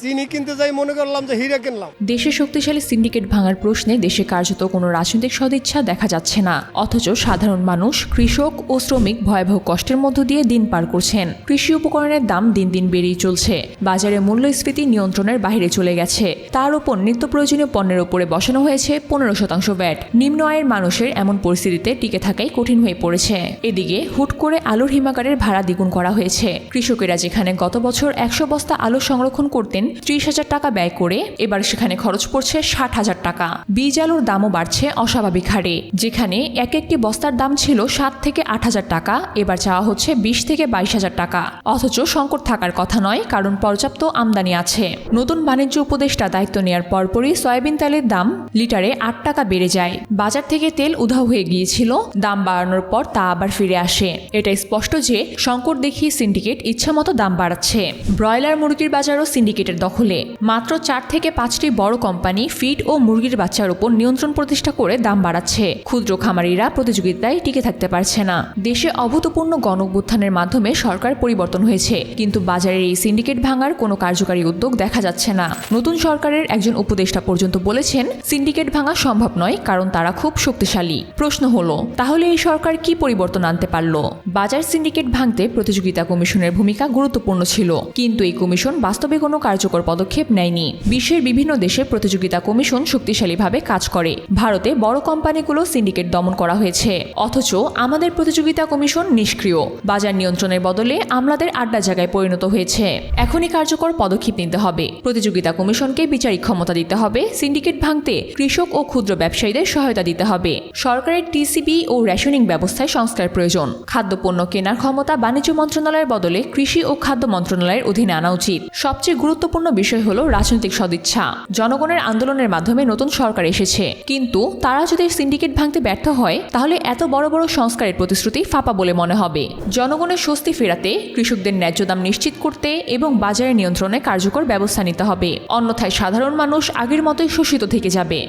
চিনি কিনতে যাই, মনে করলাম যে হিরে কিনলাম। দেশে শক্তিশালী সিন্ডিকেট ভাঙার প্রশ্নে দেশে কার্যত কোনো রাজনৈতিক সদিচ্ছা দেখা যাচ্ছে না। অথচ সাধারণ মানুষ, কৃষক ও শ্রমিক ভয়াবহ কষ্টের মধ্য দিয়ে দিন পার করছেন। কৃষি উপকরণের দাম দিন দিন বেড়েই চলছে। বাজারে মূল্যস্ফীতি নিয়ন্ত্রণের বাইরে চলে গেছে। তার উপর নিত্য প্রয়োজনীয় পণ্যের উপরে বসানো হয়েছে পনেরো শতাংশ ব্যাট। নিম্ন আয়ের মানুষের এমন পরিস্থিতিতে টিকে থাকাই কঠিন হয়ে পড়েছে। এদিকে হুট করে আলুর হিমাগারের ভাড়া দ্বিগুণ করা হয়েছে। কৃষকেরা যেখানে গত বছর একশো বস্তা আলু সংরক্ষণ করতেন ত্রিশ হাজার টাকা ব্যয় করে এবার সেখানে খরচ পড়ছে ষাট হাজার টাকা। বীজ আলুর দামও বাড়ছে অস্বাভাবিক হারে। যেখানে এক একটি বস্তার দাম ছিল সাত থেকে আট হাজার টাকা, এবার চাওয়া হচ্ছে বিশ থেকে বাইশ হাজার টাকা। অথচ সংকট থাকার কথা নয়, কারণ পর্যাপ্ত আমদানি আছে। নতুন বাণিজ্য উপদেষ্টা দায়িত্ব নেওয়ার পরপরই সয়াবিন তেলের দাম লিটারে আট টাকা বেড়ে যায়। বাজার থেকে তেল উধাও হয়ে গিয়েছিল, দাম বাড়ানোর পর তা আবার ফিরে আসে। এটা স্পষ্ট যে সংকট দেখিয়ে সিন্ডিকেট ইচ্ছামতো দাম বাড়াচ্ছে। ব্রয়লার মুরগির বাজারও সিন্ডিকেটের দখলে। মাত্র চার থেকে পাঁচটি বড় কোম্পানি ফিড ও মুরগির বাচ্চার উপর নিয়ন্ত্রণ প্রতিষ্ঠা করে দাম বাড়াচ্ছে। ক্ষুদ্র খামারিরা প্রতিযোগিতায় টিকে থাকতে পারছে না। দেশে অভূতপূর্ণ গণঅভ্যুত্থানের মাধ্যমে সরকার পরিবর্তন হয়েছে, কিন্তু বাজারের এই সিন্ডিকেট ভাঙার কোনো কার্যকারী উদ্যোগ দেখা যাচ্ছে না। নতুন সরকারের একজন উপদেষ্টা পর্যন্ত বলেছেন, সিন্ডিকেট ভাঙা সম্ভব নয়, কারণ তারা খুব শক্তিশালী। প্রশ্ন হলো, তাহলে এই সরকার কি পরিবর্তন আনতে পারল? বাজার সিন্ডিকেট ভাঙতে প্রতিযোগিতা কমিশনের ভূমিকা গুরুত্বপূর্ণ ছিল, কিন্তু এই কমিশন বাস্তবে কোনো কার্যকর পদক্ষেপ নেয়নি। বিশ্বের বিভিন্ন দেশে প্রতিযোগিতা কমিশন শক্তিশালীভাবে কাজ করে। ভারতে বড় কোম্পানিগুলো সিন্ডিকেট দমন করা হয়েছে। অথচ আমাদের প্রতিযোগিতা কমিশন নিষ্ক্রিয়। বাজার নিয়ন্ত্রণের বদলে আমলাদের আড্ডা জায়গায় পরিণত হয়েছে। এখনই কার্যকর পদক্ষেপ নিতে হবে। প্রতিযোগিতা কমিশনকে বিচারিক ক্ষমতা দিতে হবে। সিন্ডিকেট ভাঙতে কৃষক ও ক্ষুদ্র ব্যবসায়ীদের সহায়তা দিতে হবে। সরকারের টিসিবি ও রেশনিং ব্যবস্থায় সংস্কার প্রয়োজন। খাদ্যপণ্য কেনার ক্ষমতা বাণিজ্য মন্ত্রণালয়ের বদলে কৃষি ও খাদ্য মন্ত্রণালয়ের অধীনে আনা উচিত। সবচেয়ে গুরুত্বপূর্ণ বিষয় হলো রাজনৈতিক সদিচ্ছা। জনগণের আন্দোলনের মাধ্যমে নতুন সরকার এসেছে। কিন্তু তারা যদি সিন্ডিকেট ভাঙতে ব্যর্থ হয়, তাহলে এত বড় বড় সংস্কারের প্রতিশ্রুতি ফাঁপা বলে মনে হবে। জনগণের স্বস্তি ফেরাতে কৃষকদের ন্যায্য দাম নিশ্চিত করতে এবং বাজারের নিয়ন্ত্রণে কার্যকর ব্যবস্থা নিতে হবে। অন্যথায় সাধারণ মানুষ আগের মতোই শোষিত থেকে যাবে।